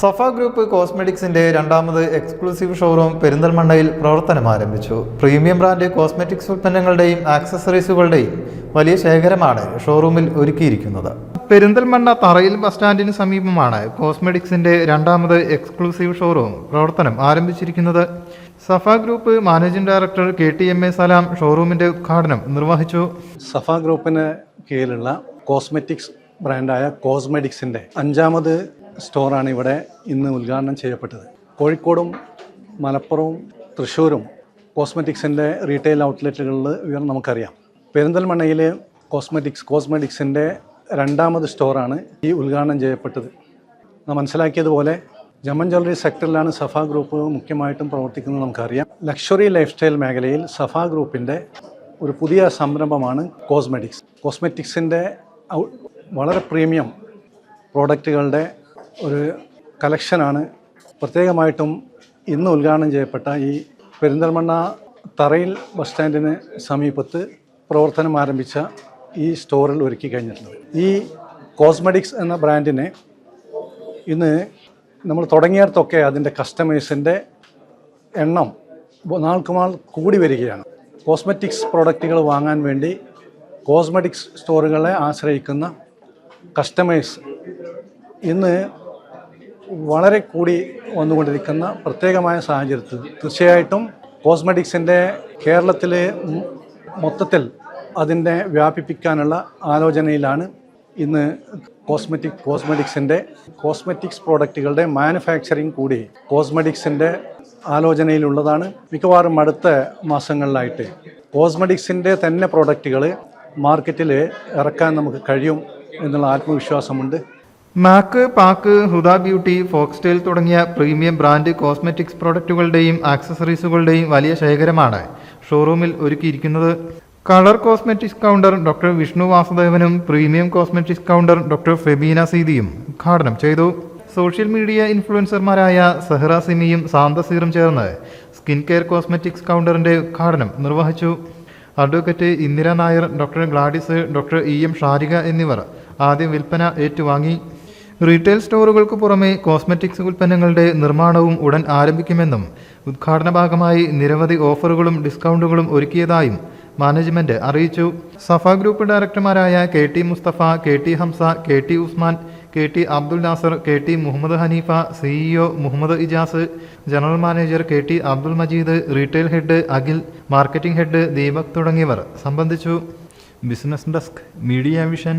സഫ group കോസ്മെറ്റിക്സിന്റെ രണ്ടാമത് exclusive showroom പെരിന്തൽമണ്ണയിൽ പ്രവർത്തനം ആരംഭിച്ചു. പ്രീമിയം ബ്രാൻഡ് കോസ്മെറ്റിക്സ് ഉൽപ്പന്നങ്ങളുടെയും ആക്സസറീസുകളുടെയും വലിയ ശേഖരമാണ് ഷോറൂമിൽ ഒരുക്കിയിരിക്കുന്നത്. പെരിന്തൽമണ്ണ തറയിൽ ബസ് സ്റ്റാൻഡിന് സമീപമാണ് കോസ്മെറ്റിക്സിന്റെ രണ്ടാമത് എക്സ്ക്ലൂസീവ് ഷോറൂം പ്രവർത്തനം ആരംഭിച്ചിരിക്കുന്നത്. Safa group managing director K T M A Salam ഷോറൂമിന്റെ ഉദ്ഘാടനം നിർവഹിച്ചു. സഫ ഗ്രൂപ്പിന് കീഴിലുള്ള കോസ്മെറ്റിക്സ് ബ്രാൻഡായ കോസ്മെറ്റിക്സിന്റെ അഞ്ചാമത് സ്റ്റോറാണ് ഇവിടെ ഇന്ന് ഉദ്ഘാടനം ചെയ്യപ്പെട്ടത്. കോഴിക്കോടും മലപ്പുറവും തൃശ്ശൂരും കോസ്മെറ്റിക്സിന്റെ റീറ്റെയിൽ ഔട്ട്ലെറ്റുകളിൽ ഇവർ നമുക്കറിയാം. പെരിന്തൽമണ്ണയിൽ കോസ്മെറ്റിക്സ് കോസ്മെറ്റിക്സിന്റെ രണ്ടാമത് സ്റ്റോറാണ് ഈ ഉദ്ഘാടനം ചെയ്യപ്പെട്ടത്. മനസ്സിലാക്കിയതുപോലെ ജമൻ ജ്വല്ലറി സെക്ടറിലാണ് സഫ ഗ്രൂപ്പ് മുഖ്യമായിട്ടും പ്രവർത്തിക്കുന്നത് നമുക്കറിയാം. ലക്ഷറി ലൈഫ് സ്റ്റൈൽ മേഖലയിൽ സഫ ഗ്രൂപ്പിന്റെ ഒരു പുതിയ സംരംഭമാണ് കോസ്മെറ്റിക്സ്. കോസ്മെറ്റിക്സിന്റെ വളരെ പ്രീമിയം പ്രോഡക്റ്റുകളുടെ ഒരു കളക്ഷനാണ്. പ്രത്യേകമായിട്ടും ഇന്ന് ഉദ്ഘാടനം ചെയ്യപ്പെട്ട ഈ പെരിന്തൽമണ്ണ തറയിൽ ബസ് സ്റ്റാൻഡിന് സമീപത്ത് പ്രവർത്തനം ആരംഭിച്ച ഈ സ്റ്റോറിൽ ഒരുക്കി കഴിഞ്ഞിട്ടുള്ളത് ഈ കോസ്മെറ്റിക്സ് എന്ന ബ്രാൻഡിനെ ഇന്ന് നമ്മൾ തുടങ്ങിയിടത്തൊക്കെ അതിന്റെ കസ്റ്റമേഴ്സിന്റെ എണ്ണം നാൾക്ക് നാൾ കൂടി വരികയാണ്. കോസ്മെറ്റിക്സ് പ്രോഡക്റ്റുകൾ വാങ്ങാൻ വേണ്ടി കോസ്മെറ്റിക്സ് സ്റ്റോറുകളെ ആശ്രയിക്കുന്ന കസ്റ്റമേഴ്സ് ഇന്ന് വളരെ കൂടി വന്നുകൊണ്ടിരിക്കുന്ന പ്രത്യേകമായ സാഹചര്യത്തിൽ തീർച്ചയായിട്ടും കോസ്മെറ്റിക്സിന്റെ കേരളത്തിലെ മൊത്തത്തിൽ അതിന്റെ വ്യാപിപ്പിക്കാനുള്ള ആലോചനയിലാണ് ഇന്ന് കോസ്മെറ്റിക് കോസ്മെറ്റിക്സിന്റെ കോസ്മെറ്റിക്സ് പ്രോഡക്റ്റുകളുടെ മാനുഫാക്ചറിങ് കൂടി കോസ്മെറ്റിക്സിന്റെ ആലോചനയിലുള്ളതാണ്. മിക്കവാറും അടുത്ത മാസങ്ങളിലായിട്ട് കോസ്മെറ്റിക്സിന്റെ തന്നെ പ്രോഡക്റ്റുകൾ മാർക്കറ്റിൽ ഇറക്കാൻ നമുക്ക് കഴിയും എന്നുള്ള ആത്മവിശ്വാസമുണ്ട്. Mac Pack Huda Beauty Foxtale തുടങ്ങിയ പ്രീമിയം ബ്രാൻഡ് കോസ്മെറ്റിക്സ് പ്രോഡക്റ്റുകളുടെയും ആക്സസറീസുകളുടെയും വലിയ ശേഖരമാണ് ഷോറൂമിൽ ഒരുക്കിയിരിക്കുന്നത്. Colour cosmetics counter doctor Vishnu വാസുദേവനും premium cosmetics counter doctor Febina സീതിയും ഉദ്ഘാടനം ചെയ്തു. സോഷ്യൽ മീഡിയ ഇൻഫ്ലുവൻസർമാരായ സെഹ്റ സിമിയും സാന്തസീറും ചേർന്ന് സ്കിൻ കെയർ കോസ്മെറ്റിക്സ് കൗണ്ടറിന്റെ ഉദ്ഘാടനം നിർവഹിച്ചു. Advocate Indira Nair doctor Gladys doctor E M Sharika എന്നിവർ ആദ്യം വിൽപ്പന ഏറ്റുവാങ്ങി. റീറ്റെയിൽ സ്റ്റോറുകൾക്ക് പുറമെ കോസ്മെറ്റിക്സ് ഉൽപ്പന്നങ്ങളുടെ നിർമ്മാണവും ഉടൻ ആരംഭിക്കുമെന്നും ഉദ്ഘാടന ഭാഗമായി നിരവധി ഓഫറുകളും ഡിസ്കൗണ്ടുകളും ഒരുക്കിയതായും മാനേജ്മെന്റ് അറിയിച്ചു. Safa group ഡയറക്ടർമാരായ K T Mustafa K T Hamsa K T Usman K T Abdul Nasar K T Muhammad Hanifa CEO Muhammad Ijas general manager K T Abdul Majeed retail head Akhil marketing head Deepak തുടങ്ങിയവർ സംബന്ധിച്ചു. Business desk Media Vision.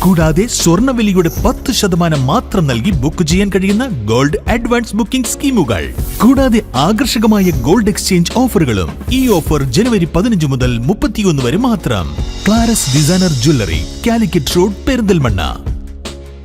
കൂടാതെ സ്വർണവിലയുടെ പത്ത് ശതമാനം മാത്രം നൽകി book ചെയ്യാൻ കഴിയുന്ന gold advance booking സ്കീമുകൾ. കൂടാതെ ആകർഷകമായ ഗോൾഡ് എക്സ്ചേഞ്ച് ഓഫറുകളും ഈ ഓഫർ ജനുവരി പതിനഞ്ച് മുതൽ മുപ്പത്തിയൊന്ന് വരെ മാത്രം. Claras designer jewellery Calicut road Perinthalmanna.